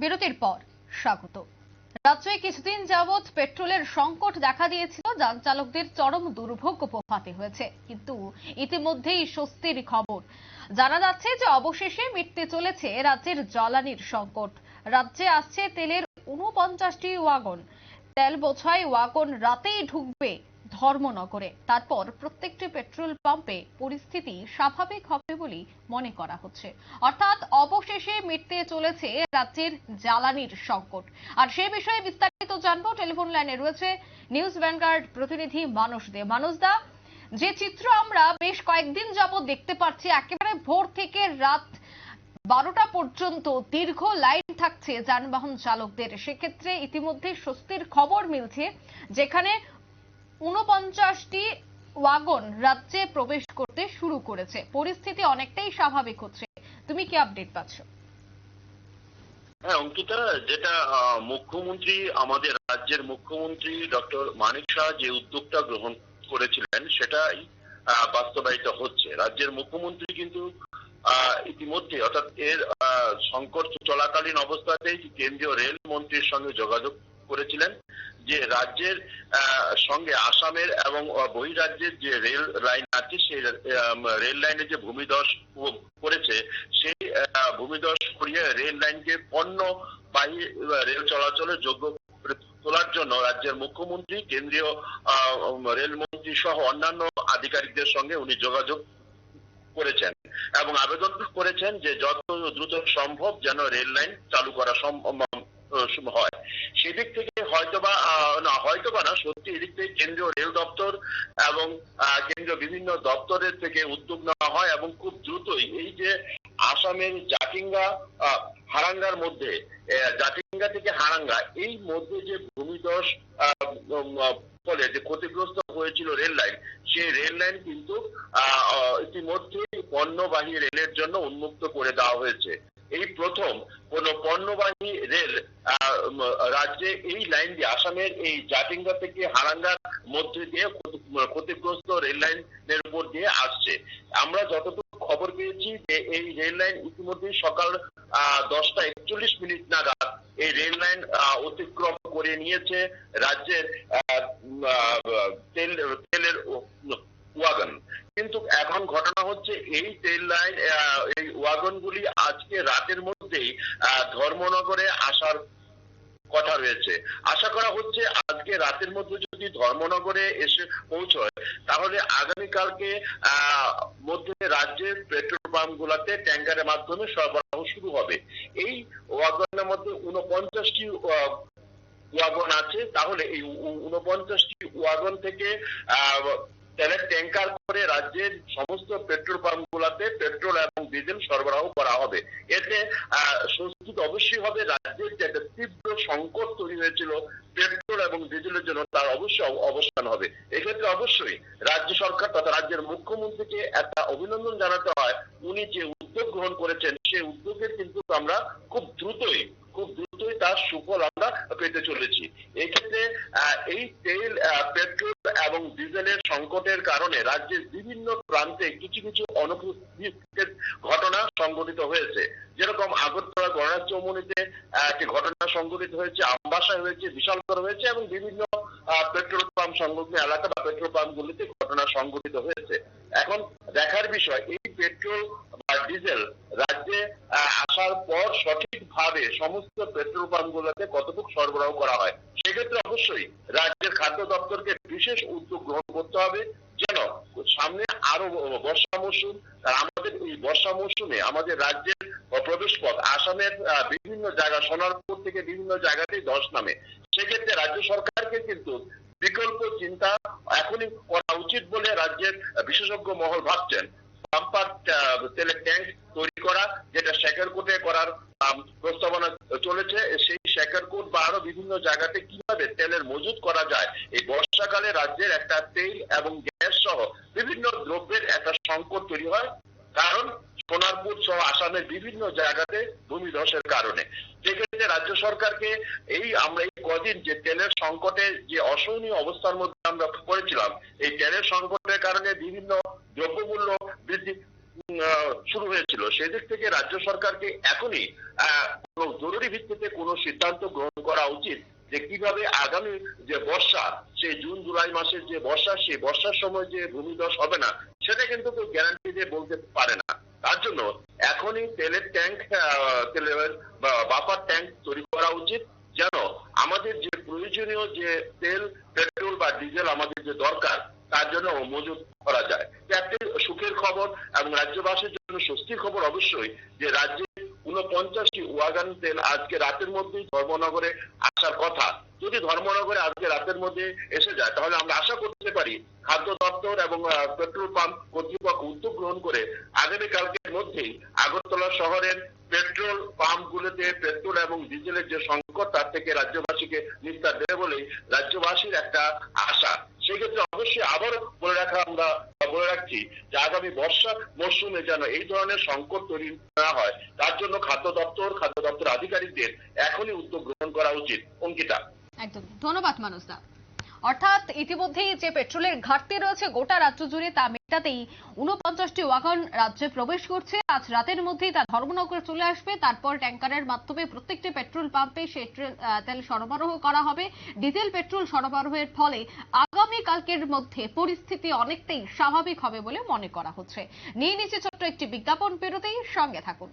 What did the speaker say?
বিরতির পর স্বাগত। রাজ্যে কিছুদিন যাবৎ পেট্রোলের সংকট দেখা দিয়েছিল যান চালকদের চরম দুর্ভোগ পোহাতে হয়েছে। কিন্তু ইতিমধ্যেই স্বস্তির খবর। জানা যাচ্ছে যে অবশেষে মিটতে চলেছে রাজ্যের জ্বালানির সংকট। রাজ্যে আসছে তেলের উনপঞ্চাশটি ওয়াগন। তেল বোঝাই ওয়াগন রাতেই ঢুকবে ধর্মনগরে তারপর প্রত্যেকটি পেট্রোল পাম্পে পরিস্থিতি স্বাভাবিক হবে বলেই মনে করা হচ্ছে। অর্থাৎ অবশেষে মিটতে চলেছে রাজ্যের জ্বালানির সংকট। আর সে বিষয়ে বিস্তারিত জানব। টেলিফোন লাইনে রয়েছে নিউজ ভ্যানগার্ড প্রতিনিধি মানুষ দে। মানুষ দা, যে চিত্র আমরা বেশ কয়েকদিন যাবত দেখতে পাচ্ছি, একেবারে ভোর থেকে রাত বারোটা পর্যন্ত দীর্ঘ লাইন থাকছে যানবাহন চালকদের। সেক্ষেত্রে ইতিমধ্যে স্বস্তির খবর মিলছে, যেখানে উনপঞ্চাশটি ওয়াগন রাজ্যে প্রবেশ করতে শুরু করেছে। পরিস্থিতি অনেকটাই স্বাভাবিক হচ্ছে। তুমি কি আপডেট পাচ্ছ? হ্যাঁ অঙ্কিতা, যেটা মুখ্যমন্ত্রী, আমাদের রাজ্যের মুখ্যমন্ত্রী ডক্টর মানিক শাহ যে উদ্যোগটা গ্রহণ করেছিলেন, সেটাই বাস্তবায়িত হচ্ছে। রাজ্যের মুখ্যমন্ত্রী কিন্তু ইতিমধ্যে, অর্থাৎ এর সংকট চলাকালীন অবস্থাতেই কেন্দ্রীয় রেল মন্ত্রীর সঙ্গে যোগাযোগ করেছিলেন যে রাজ্যের সঙ্গে আসামের এবং বহিরাজ্যের যে রেল লাইন আছে, সেই রেল লাইনে যে ভূমিধস করেছে সেই ভূমিধস করিয়ে রেল লাইনকে পণ্য বাহী রেল চলাচলের যোগ্য তোলার জন্য রাজ্যের মুখ্যমন্ত্রী, কেন্দ্রীয় রেলমন্ত্রী সহ অন্যান্য আধিকারিকদের সঙ্গে উনি যোগাযোগ করেছেন এবং আবেদন করেছেন যে যত দ্রুত সম্ভব যেন রেল লাইন চালু করা সম্ভব হয়। সেদিক থেকে হয়তোবা না হয়তোবা না সত্যি এদিক থেকে কেন্দ্রীয় রেল দপ্তর এবং কেন্দ্রীয় বিভিন্ন দপ্তরের থেকে উদ্যোগ নেওয়া হয় এবং খুব দ্রুতই এই যে আসামের জাটিঙ্গা আহ, হারাঙ্গার মধ্যে জাতিঙ্গা থেকে হারাঙ্গা এই মধ্যে যে উম, ফলে যে ক্ষতিগ্রস্ত হয়েছিল রেল লাইন সেই রেল লাইন কিন্তু ইতিমধ্যেই পণ্যবাহী রেলের জন্য উন্মুক্ত করে দেওয়া হয়েছে। এই প্রথম কোন পণ্যবাহী রেল রাজ্যে এই লাইন দিয়ে, আসামের এই জাতিঙ্গা থেকে হারাঙ্গার মধ্যে দিয়ে ক্ষতিগ্রস্ত রেল লাইনের উপর দিয়ে আসছে। আমরা যতটুকু খবর পেয়েছি যে এই রেল লাইন ইতিমধ্যেই সকাল দশটা একচল্লিশ মিনিট নাগাদ এই রেল লাইন অতিক্রম করে নিয়েছে রাজ্যের তেল, তেলের ওয়াগন কিন্তু এখন ঘটনা হচ্ছে এই তেল লাইন এই ওয়াগন গুলি আজকে রাতের মধ্যেই ধর্মনগরে আসার কথা রয়েছে। আশা করা হচ্ছে আজকে রাতের মধ্যে যদি ধর্মনগরে এসে পৌঁছয়, তাহলে আগামীকালকে মধ্যে রাজ্যের পেট্রোল পাম্প গুলাতে ট্যাঙ্কারের মাধ্যমে সরবরাহ শুরু হবে। এই ওয়াগনের মধ্যে উনপঞ্চাশটি ওয়াগন আছে। তাহলে এই উনপঞ্চাশটি ওয়াগন থেকে তেলের ট্যাঙ্কার করে রাজ্যের সমস্ত পেট্রোল পাম্প গুলাতে পেট্রোল এবং ডিজেল সরবরাহ করা হবে। এতে আহ, স্বস্তি তো অবশ্যই হবে। রাজ্যের যে একটা তীব্র সংকট তৈরি হয়েছিল পেট্রোল এবং ডিজেলের জন্য তার অবশ্যই অব- অবস্থান হবে। এক্ষেত্রে অবশ্যই রাজ্য সরকার তথা রাজ্যের মুখ্যমন্ত্রীকে একটা অভিনন্দন জানাতে হয়। উনি যে উদ্যোগ গ্রহণ করেছেন সেই উদ্যোগের কিন্তু আমরা খুব দ্রুতই খুব দ্রুতই তার সুফল আমরা পেতে চলেছি। এক্ষেত্রে এই তেল পেট্রোল এবং ডিজেলের সংকটের কারণে রাজ্যের বিভিন্ন প্রান্তে কিছু কিছু অনুপস্থিতের ঘটনা সংঘটিত হয়েছে। যেরকম আগরতলা গণরাজ চৌমনিতে একটি ঘটনা সংঘটিত হয়েছে, আমবাসায় হয়েছে, বিশালগড় হয়েছে এবং বিভিন্ন পেট্রোল পাম্প সংলগ্ন এলাকা বা পেট্রোল পাম্প গুলিতে ঘটনা সংঘটিত হয়েছে। এখন দেখার বিষয়, এই পেট্রোল বা ডিজেল রাজ্যে আসার পর সঠিকভাবে সমস্ত পেট্রোল পাম্পগুলোতে কতটুকু সরবরাহ করা হয়, সেক্ষেত্রে অবশ্যই রাজ্যের খাদ্য দপ্তরকে বিশেষ উদ্যোগ গ্রহণ করতে হবে। যেন সামনে আরও বর্ষা মৌসুম আর আমাদের এই বর্ষা মৌসুমে আমাদের রাজ্যের প্রবেশ পথ, আসামের বিভিন্ন জায়গা, সোনারপুর থেকে বিভিন্ন জায়গাতেই ধস নামে। সেক্ষেত্রে রাজ্য সরকারকে কিন্তু বিকল্প চিন্তা এখনই করা উচিত বলে রাজ্যের বিশেষজ্ঞ মহল ভাবছেন। পাম্পার তেলের ট্যাঙ্ক তৈরি করা, যেটা শেখার কোটে করার প্রস্তাবনা চলেছে। সেই শেখার কোট বা আরও বিভিন্ন জায়গাতে কীভাবে তেলের মজুত করা যায়, এই বর্ষাকালে রাজ্যের একটা তেল এবং গ্যাস সহ বিভিন্ন দ্রব্যের একটা সংকট তৈরি হয়। কারণ সোনারপুর সহ আসামের বিভিন্ন জায়গাতে ভূমিধসের কারণে। সেক্ষেত্রে রাজ্য সরকারকে এই আমরা এই কদিন যে তেলের সংকটে যে অসহনীয় অবস্থার মধ্যে আমরা পড়েছিলাম, এই তেলের সংকটের কারণে বিভিন্ন দ্রব্যমূল্য বৃদ্ধি শুরু হয়েছিল। সেদিক থেকে রাজ্য সরকারকে এখনই জরুরি ভিত্তিতে কোনো সিদ্ধান্ত গ্রহণ করা উচিত যে কীভাবে আগামী যে বর্ষা, সেই জুন, জুলাই মাসের যে বর্ষা, সেই বর্ষার সময় যে ভূমিধস হবে না, সেটা কিন্তু কেউ গ্যারান্টি দিয়ে বলতে পারে না। তার জন্য এখনই তেলের ট্যাঙ্ক তেলের বাফার ট্যাঙ্ক তৈরি করা উচিত। যেন আমাদের যে প্রয়োজনীয় যে তেল পেট্রোল বা ডিজেল আমাদের যে দরকার তার জন্য মজুত করা যায়। একটি সুখের খবর এবং রাজ্যবাসীর জন্য স্বস্তির খবর অবশ্যই যে রাজ্যে উনপঞ্চাশটি ওয়াগান তেল আজকে রাতের মধ্যেই ধর্মনগরে আসার কথা। যদি ধর্মনগরে আজকে রাতের মধ্যে এসে যায়, তাহলে আমরা আশা করতে পারি খাদ্য দপ্তর এবং পেট্রোল পাম্প কর্তৃপক্ষ উদ্যোগ গ্রহণ করে আগামীকালকের মধ্যেই আগরতলা শহরের পেট্রোল পাম্পগুলোতে পেট্রোল এবং ডিজেলের যে সংকট, তার থেকে রাজ্যবাসীকে নিস্তার দেবে বলেই রাজ্যবাসীর একটা আশা। সেক্ষেত্রে অবশ্যই আবার বলে রাখা আমরা বলে রাখছি যে আগামী বর্ষা মরশুমে যেন এই ধরনের সংকট তৈরি না হয়, তার জন্য খাদ্য দপ্তর খাদ্য দপ্তর আধিকারিকদের এখনই উদ্যোগ গ্রহণ করা উচিত। অঙ্কিতা। একদম। ধন্যবাদ মানুষ দা অর্থাৎ ইতিমধ্যেই যে পেট্রোলের ঘাটতি রয়েছে গোটা রাজ্য জুড়ে তা মেটাতেই উনপঞ্চাশটি ওয়াগন রাজ্যে প্রবেশ করছে। আজ রাতের মধ্যেই তা ধর্মনগরে চলে আসবে। তারপর ট্যাঙ্কারের মাধ্যমে প্রত্যেকটি পেট্রোল পাম্পে সে তেল সরবরাহ করা হবে। ডিজেল পেট্রোল সরবরাহের ফলে আগামী কালকের মধ্যে পরিস্থিতি অনেকটাই স্বাভাবিক হবে বলে মনে করা হচ্ছে। নিয়ে নিচে ছোট্ট একটি বিজ্ঞাপন পেরোতেই সঙ্গে থাকুন।